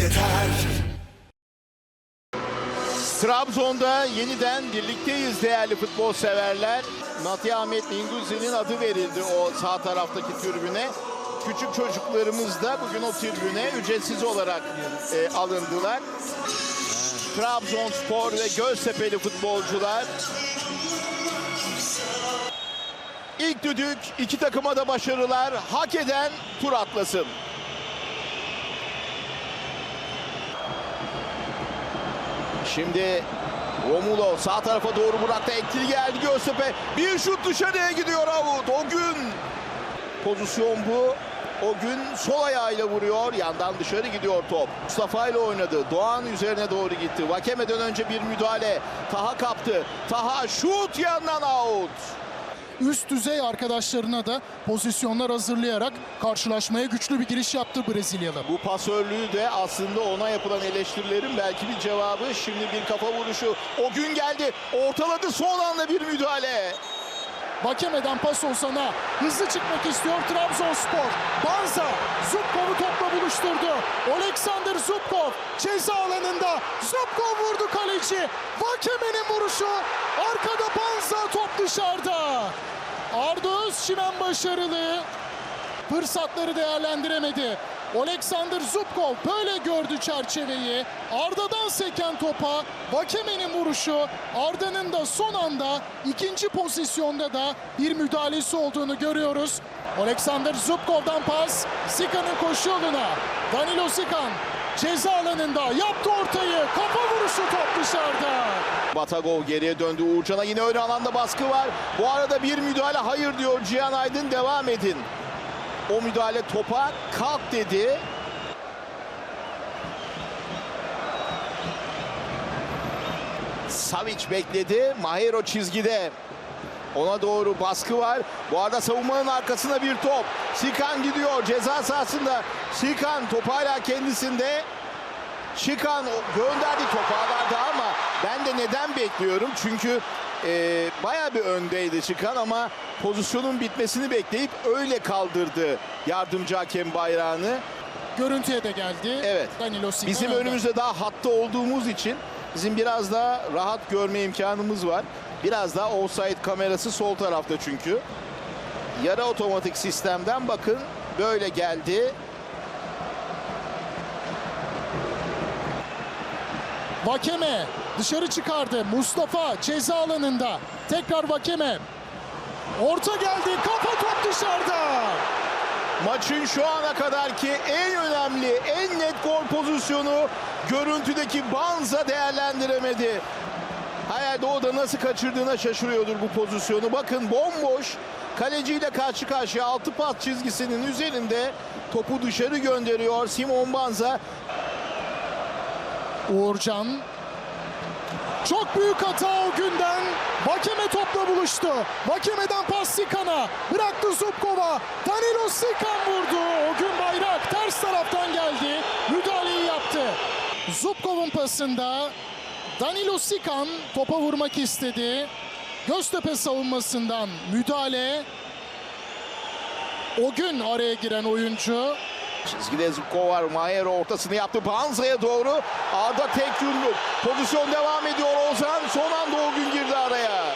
yeter Trabzon'da yeniden birlikteyiz değerli futbol severler. Natih Ahmet Minguzi'nin adı verildi o sağ taraftaki tribüne. Küçük çocuklarımız da bugün o tribüne ücretsiz olarak e, alındılar. Trabzonspor ve Göztepe'li futbolcular. İlk düdük iki takıma da başarılar. Hak eden tur atlasın. Şimdi Romulo sağ tarafa doğru bıraktı. Etkili geldi Göztepe. Bir şut dışarıya gidiyor Avut. O gün pozisyon bu. O gün sol ayağıyla vuruyor. Yandan dışarı gidiyor top. Mustafa ile oynadı. Doğan üzerine doğru gitti. Vakeme'den önce bir müdahale. Taha kaptı. Taha şut yandan out. Üst düzey arkadaşlarına da pozisyonlar hazırlayarak karşılaşmaya güçlü bir giriş yaptı Brezilyalı. Bu pasörlüğü de aslında ona yapılan eleştirilerin belki bir cevabı. Şimdi bir kafa vuruşu. O gün geldi. Ortaladı son anda bir müdahale. Vakeme'den pas Ozan'a hızlı çıkmak istiyor Trabzonspor. Banza Zubkov'u topla buluşturdu. Alexander Zubkov ceza alanında. Zubkov vurdu kaleci. Vakeme'nin vuruşu. Arkada Banza top dışarıda. Arda Özçimen başarılı. Fırsatları değerlendiremedi. Alexander Zubkov böyle gördü çerçeveyi. Arda'dan seken topa Vakeme'nin vuruşu. Arda'nın da son anda ikinci pozisyonda da bir müdahalesi olduğunu görüyoruz. Alexander Zubkov'dan pas. Sika'nın koşu yoluna. Danilo Sikan ceza alanında yaptı ortayı. Kafa vuruşu top dışarıda. Batagov geriye döndü. Uğurcan'a yine ön alanda baskı var. Bu arada bir müdahale hayır diyor Cihan Aydın devam edin. O müdahale topa kalk dedi. Savic bekledi. Mahero çizgide. Ona doğru baskı var. Bu arada savunmanın arkasına bir top. Sikan gidiyor ceza sahasında. Sikan top hala kendisinde. Şikan gönderdi top ama ben de neden bekliyorum? Çünkü e, bayağı bir öndeydi Şikan ama pozisyonun bitmesini bekleyip öyle kaldırdı yardımcı hakem bayrağını. Görüntüye de geldi. Evet. Danilo Sikan Bizim önde. önümüzde daha hatta olduğumuz için bizim biraz daha rahat görme imkanımız var. Biraz daha offside kamerası sol tarafta çünkü. Yarı otomatik sistemden bakın böyle geldi. Vakeme dışarı çıkardı. Mustafa ceza alanında. Tekrar Vakeme. Orta geldi. Kafa top dışarıda. Maçın şu ana kadarki en önemli, en net gol pozisyonu görüntüdeki Banza değerlendiremedi. Hayalde o da nasıl kaçırdığına şaşırıyordur bu pozisyonu. Bakın bomboş kaleciyle karşı karşıya altı pas çizgisinin üzerinde topu dışarı gönderiyor Simon Banza. Uğurcan. Çok büyük hata o günden. Vakeme topla buluştu. Vakeme'den pas Sikan'a. Bıraktı Zubkova. Danilo Sikan vurdu. O gün bayrak ters taraftan geldi. Müdahaleyi yaptı. Zubkov'un pasında Danilo Sikan topa vurmak istedi. Göztepe savunmasından müdahale. O gün araya giren oyuncu Çizgide Zubko var. Mahero ortasını yaptı. Banza'ya doğru. Arda tek yumruk. Pozisyon devam ediyor Ozan. Son anda o gün girdi araya.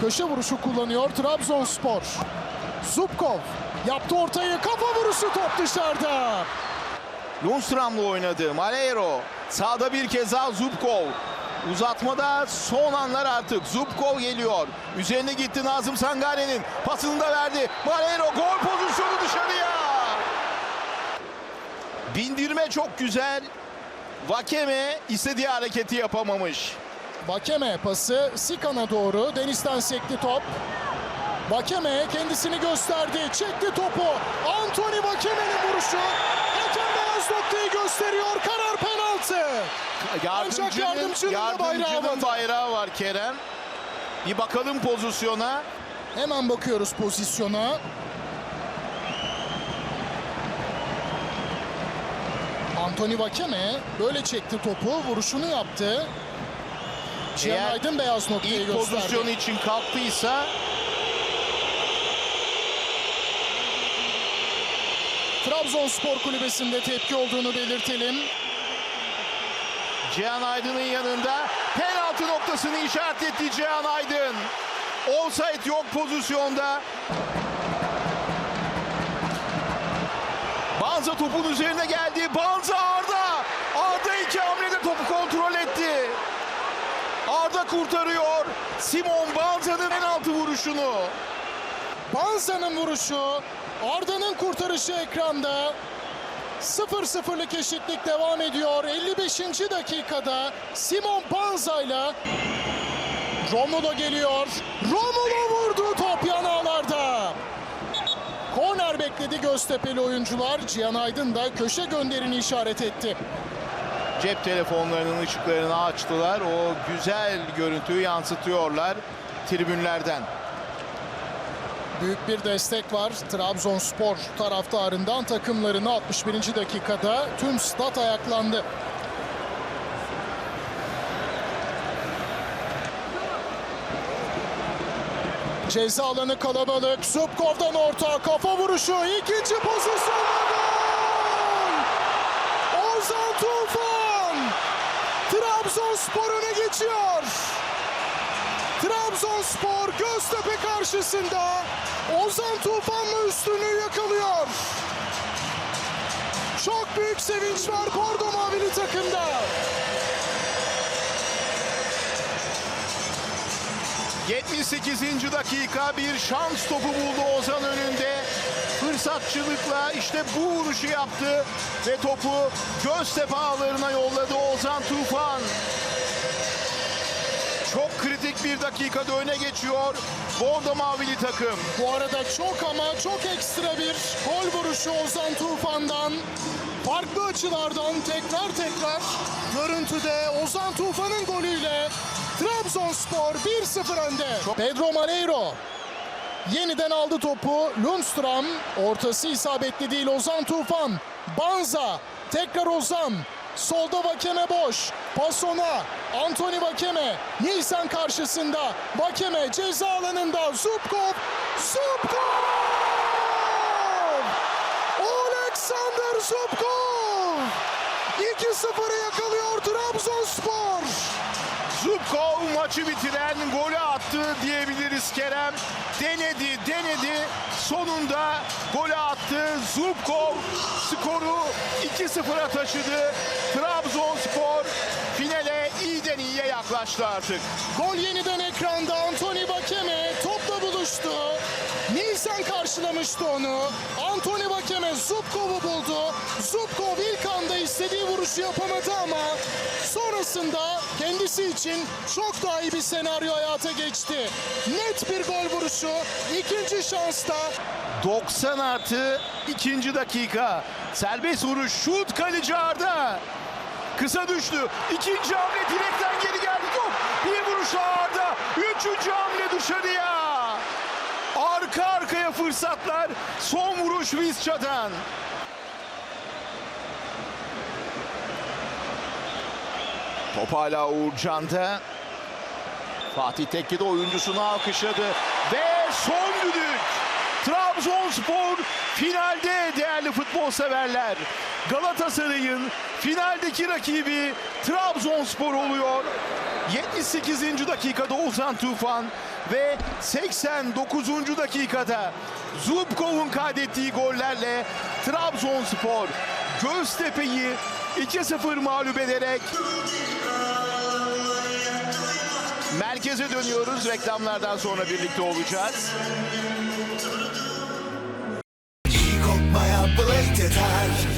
Köşe vuruşu kullanıyor Trabzonspor. Zubkov yaptı ortayı kafa vuruşu top dışarıda. Lundstram'la oynadı. Malero. Sağda bir kez daha Zubkov. Uzatmada son anlar artık. Zubkov geliyor. Üzerine gitti Nazım Sangare'nin. Pasını da verdi. Malero gol pozisyonu dışarıya. Bindirme çok güzel. Vakeme istediği hareketi yapamamış. Vakeme pası Sikan'a doğru. Deniz'den sekti top. Vakeme kendisini gösterdi. Çekti topu. Anthony Vakeme'nin vuruşu. Hakem beyaz noktayı gösteriyor. Karar Yardımcının, yardımcının da bayrağı yardımcının var. bayrağı var Kerem. Bir bakalım pozisyona. Hemen bakıyoruz pozisyona. Anthony Vakeme böyle çekti topu, vuruşunu yaptı. Cihan Aydın beyaz noktayı İlk gösterdi. pozisyon için kalktıysa Trabzonspor kulübesinde tepki olduğunu belirtelim. Cihan Aydın'ın yanında penaltı noktasını işaretletti Cihan Aydın. Offside yok pozisyonda. Banza topun üzerine geldi. Banza Arda. Arda iki hamlede topu kontrol etti. Arda kurtarıyor. Simon Banza'nın penaltı vuruşunu. Banza'nın vuruşu, Arda'nın kurtarışı ekranda. 0-0'lık eşitlik devam ediyor. 55. dakikada Simon Banza ile Romulo geliyor. Romulo vurdu top yan ağlarda. Korner bekledi Göztepe'li oyuncular. Cihan Aydın da köşe gönderini işaret etti. Cep telefonlarının ışıklarını açtılar. O güzel görüntüyü yansıtıyorlar tribünlerden. Büyük bir destek var Trabzonspor taraftarından takımlarına 61. dakikada tüm stat ayaklandı. Ceza alanı kalabalık. Zubkov'dan orta kafa vuruşu. ikinci pozisyonda gol! Ozan Tufan! Trabzonspor öne geçiyor. Trabzonspor Göztepe karşısında Ozan Tufan'la üstünlüğü yakalıyor. Çok büyük sevinç var Bordo Mavili takımda. — 78. dakika bir şans topu buldu Ozan önünde. Fırsatçılıkla işte bu vuruşu yaptı ve topu Göztepe ağlarına yolladı Ozan Tufan. Kritik bir dakikada öne geçiyor Bordo Mavili takım. Bu arada çok ama çok ekstra bir gol vuruşu Ozan Tufan'dan. Farklı açılardan tekrar tekrar görüntüde Ozan Tufan'ın golüyle Trabzonspor 1-0 önde. Pedro Mareiro yeniden aldı topu. Lundstram ortası isabetli değil Ozan Tufan. Banza tekrar Ozan. Solda Vakeme boş. Pasona. Antony Vakeme. Nisan karşısında. Vakeme ceza alanında. Zubkov. Zubkov! Alexander Zubkov! 2-0'ı yakalıyor Trabzonspor. Zubkov maçı bitiren golü attı diyebiliriz Kerem. Denedi, denedi. Sonunda golü attı. Zubkov skoru 2-0'a taşıdı. Trabzonspor finale iyiden iyiye yaklaştı artık. Gol yeniden ekranda Antony Vakeme topla buluştu. Nisan karşılamıştı onu. Antony Vakeme Zubkov'u buldu. Zubkov ilk anda istediği vuruşu yapamadı ama sonrasında kendisi için çok daha iyi bir senaryo hayata geçti. Net bir gol vuruşu. İkinci şansta 90 artı ikinci dakika. Serbest vuruş şut kaleci Arda. Kısa düştü. İkinci hamle direkten geri geldi top. Bir vuruş Arda. Üçüncü hamle dışarıya. Arka arkaya fırsatlar. Son vuruş Vizca'dan. Top hala Uğurcan'da. Fatih Tekke de oyuncusunu alkışladı. Ve son düdük. Trabzonspor finalde değerli futbol severler. Galatasaray'ın finaldeki rakibi Trabzonspor oluyor. 78. dakikada Ozan Tufan ve 89. dakikada Zubkov'un kaydettiği gollerle Trabzonspor Göztepe'yi 2-0 mağlup ederek Merkeze dönüyoruz. Reklamlardan sonra birlikte olacağız. detalj